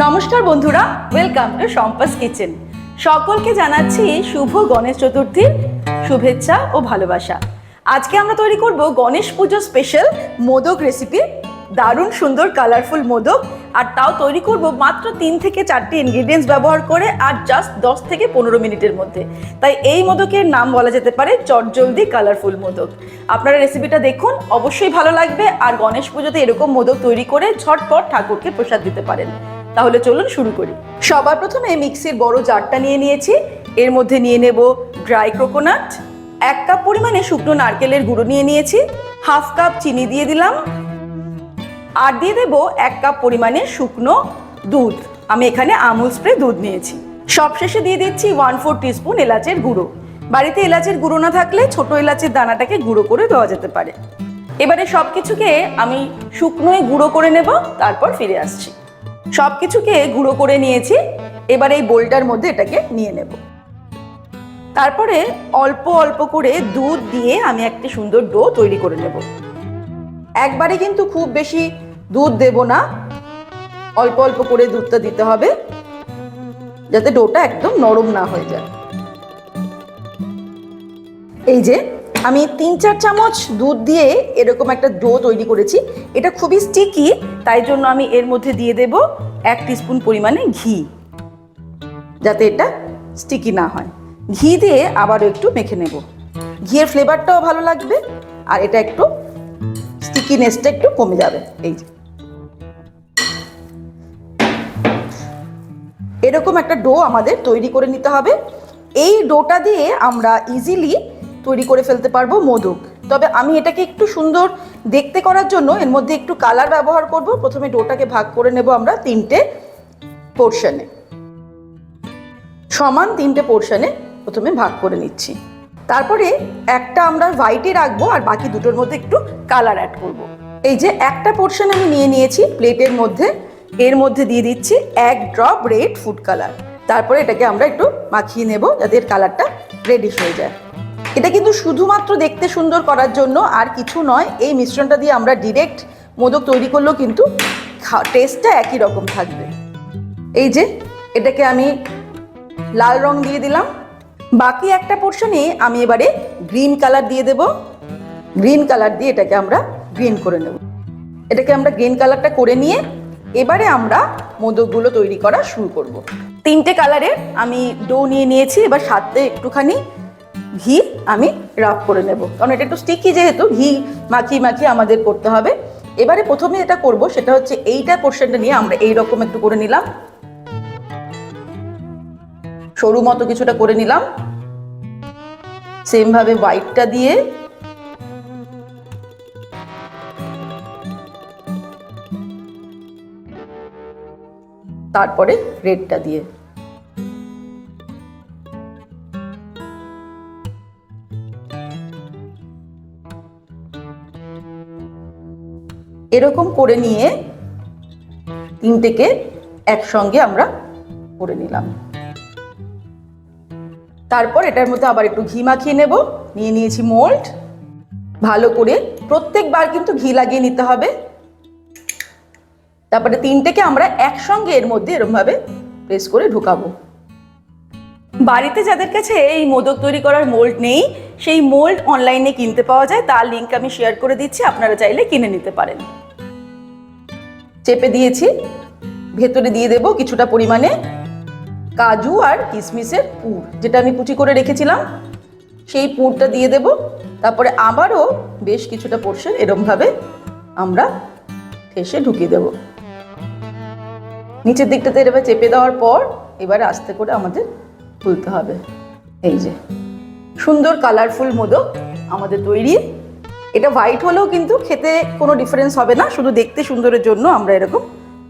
নমস্কার বন্ধুরা welcome to সম্পাস kitchen সকলকে জানাচ্ছি শুভ গণেশ চতুর্থীর শুভেচ্ছা ও ভালোবাসা। আজকে আমরা তৈরি করব গণেশ পুজো স্পেশাল মোদক রেসিপি দারুণ সুন্দর কালারফুল মোদক, আর তাও তৈরি করব মাত্র তিন থেকে চারটি ইনগ্রিডিয়েন্টস ব্যবহার করে আর জাস্ট দশ থেকে পনেরো মিনিটের মধ্যে। তাই এই মোদকের নাম বলা যেতে পারে চটজলদি কালারফুল মোদক। আপনারা রেসিপিটা দেখুন, অবশ্যই ভালো লাগবে, আর গণেশ পুজোতে এরকম মোদক তৈরি করে ঝটপট ঠাকুরকে প্রসাদ দিতে পারেন। তাহলে চলুন শুরু করি। সবার প্রথমে মিক্সির বড় জারটা নিয়ে নিয়েছি। এর মধ্যে নিয়ে নেব ড্রাই কোকোনাট, এক কাপ পরিমাণে শুকনো নারকেলের গুঁড়ো নিয়ে নিয়েছি, হাফ কাপ চিনি দিয়ে দিলাম, আর দিয়ে দেবো এক কাপ পরিমাণে শুকনো দুধ। আমি এখানে আমুল স্প্রে দুধ নিয়েছি। সবশেষে দিয়ে দিচ্ছি ওয়ান ফোর টিস্পুন এলাচের গুঁড়ো। বাড়িতে এলাচের গুঁড়ো না থাকলে ছোট এলাচের দানাটাকে গুঁড়ো করে দেওয়া যেতে পারে। এবারে সব কিছুকে আমি শুকনোয় গুঁড়ো করে নেব, তারপর ফিরে আসছি। সব কিছুকে গুঁড়ো করে নিয়েছি, এবার এই বোলটার মধ্যে এটাকে নিয়ে নেব। তারপরে অল্প অল্প করে দুধ দিয়ে আমি একটি সুন্দর ডো তৈরি করে নেব। একবারে কিন্তু খুব বেশি দুধ দেব না, অল্প অল্প করে দুধটা দিতে হবে, যাতে ডোটা একদম নরম না হয়ে যায়। এই যে আমি তিন চার চামচ দুধ দিয়ে এরকম একটা ডো তৈরি করেছি। এটা খুবই স্টিকি তাই জন্য আমি এর মধ্যে দিয়ে দেব এক টিস্পুন পরিমাণে ঘি। যাতে এটা স্টিকি না হয়। ঘি দিয়ে আবারও একটু মেখে নেব। ঘিয়ের ফ্লেভারটাও ভালো লাগবে, আর এটা একটু স্টিকিনেসটা একটু কমে যাবে। এই যে। এরকম একটা ডো আমাদের তৈরি করে নিতে হবে। এই ডোটা দিয়ে আমরা ইজিলি তৈরি করে ফেলতে পারব মোদক। তবে আমি এটাকে একটু সুন্দর দেখতে করার জন্য এর মধ্যে একটু কালার ব্যবহার করব। প্রথমে ডোটাকে ভাগ করে নেব আমরা তিনটে পোর্শনে সমান তিনটে পোর্শনে প্রথমে ভাগ করে নিচ্ছি। তারপরে একটা আমরা হোয়াইটে রাখব আর বাকি দুটোর মধ্যে একটু কালার অ্যাড করব। এই যে একটা পোর্শন আমি নিয়ে নিয়েছি প্লেটের মধ্যে, এর মধ্যে দিয়ে দিচ্ছি এক ড্রপ রেড ফুড কালার তারপরে এটাকে আমরা একটু মাখিয়ে নেব যাতে কালারটা রেডিশ হয়ে যায়। এটা কিন্তু শুধুমাত্র দেখতে সুন্দর করার জন্য, আর কিছু নয়, এই মিশ্রণটা দিয়ে আমরা ডিরেক্ট মোদক তৈরি করলেও কিন্তু টেস্টটা একই রকম থাকবে। এই যে, এটাকে আমি লাল রং দিয়ে দিলাম। বাকি একটা পোর্শনে আমি এবারে গ্রিন কালার দিয়ে দেব। গ্রিন কালার দিয়ে এটাকে আমরা গ্রিন করে নেব। এটাকে আমরা গ্রিন কালারটা করে নিয়ে এবারে আমরা মোদকগুলো তৈরি করা শুরু করব। তিনটে কালারের আমি ডো নিয়ে নিয়েছি, এবার সাথে একটুখানি ঘি আমি রাব করে নেব। কারণ এটা একটু স্টিকি যেহেতু, ঘি মাখিয়ে মাখিয়ে আমাদের করতে হবে। এবারে প্রথমে যেটা করব, সেটা হচ্ছে এইটা পোর্শনটা নিয়ে আমরা এই রকম একটু করে নিলাম। সরু মতো কিছুটা করে নিলাম। সেম ভাবে হোয়াইটটা দিয়ে তারপরে রেডটা দিয়ে। এরকম করে নিয়ে তিনটেকে একসঙ্গে আমরা করে নিলাম। তারপর এটার মধ্যে আবার একটু ঘি মাখিয়ে নেব। নিয়ে নিয়েছি মোল্ড। ভালো করে প্রত্যেকবার কিন্তু ঘি লাগিয়ে নিতে হবে। তারপরে তিনটেকে আমরা একসঙ্গে এর মধ্যে এরমভাবে প্রেস করে ঢুকাবো। বাড়িতে যাদের কাছে এই মোদক তৈরি করার মোল্ড নেই, সেই মোল্ড অনলাইনে কিনতে পাওয়া যায়। তার লিঙ্ক আমি শেয়ার করে দিচ্ছি। আপনারা চাইলে কিনে নিতে পারেন। চেপে দিয়েছি। ভেতরে দিয়ে দেব কিছুটা পরিমাণে কাজু আর কিশমিশের পুর, যেটা আমি কুচি করে রেখেছিলাম। সেই পুরটা দিয়ে দেব। তারপরে আবারও বেশ কিছুটা পোর্শন এরমভাবে আমরা ঠেসে ঢুকিয়ে দেব। নিচের দিকটাতে এবার চেপে দেওয়ার পর এবারে আস্তে করে আমাদের খুলতে হবে। এই যে, সুন্দর কালারফুল মোদক আমাদের তৈরি। এটা হোয়াইট হলেও কিন্তু খেতে কোনো ডিফারেন্স হবে না, শুধু দেখতে সুন্দরের জন্য আমরা এরকম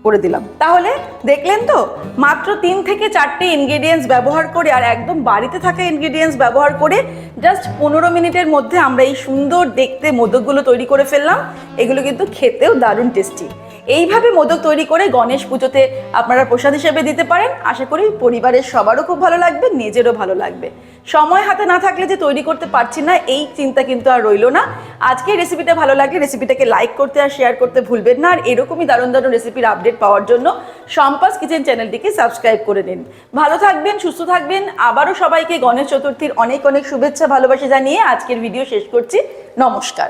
করে দিলাম। তাহলে দেখলেন তো, মাত্র তিন থেকে চারটে ইনগ্রেডিয়েন্টস ব্যবহার করে আর একদম বাড়িতে থাকা ইনগ্রেডিয়েন্টস ব্যবহার করে জাস্ট পনেরো মিনিটের মধ্যে আমরা এই সুন্দর দেখতে মোদকগুলো তৈরি করে ফেললাম। এগুলো কিন্তু খেতেও দারুণ টেস্টি এইভাবে মোদক তৈরি করে গণেশ পুজোতে আপনারা প্রসাদ হিসেবে দিতে পারেন। আশা করি পরিবারের সবারও খুব ভালো লাগবে, নিজেরও ভালো লাগবে। সময় হাতে না থাকলে যে তৈরি করতে পারছি না, এই চিন্তা কিন্তু আর রইল না। আজকে রেসিপিটা ভালো লাগলে রেসিপিটাকে লাইক করতে আর শেয়ার করতে ভুলবেন না। আর এরকমই দারুণ দারুণ রেসিপির আপডেট পাওয়ার জন্য সম্পাস কিচেন চ্যানেলটিকে সাবস্ক্রাইব করে নিন। ভালো থাকবেন, সুস্থ থাকবেন। আবারও সবাইকে গণেশ চতুর্থীর অনেক অনেক শুভেচ্ছা, ভালোবাসা জানিয়ে আজকের ভিডিও শেষ করছি। নমস্কার।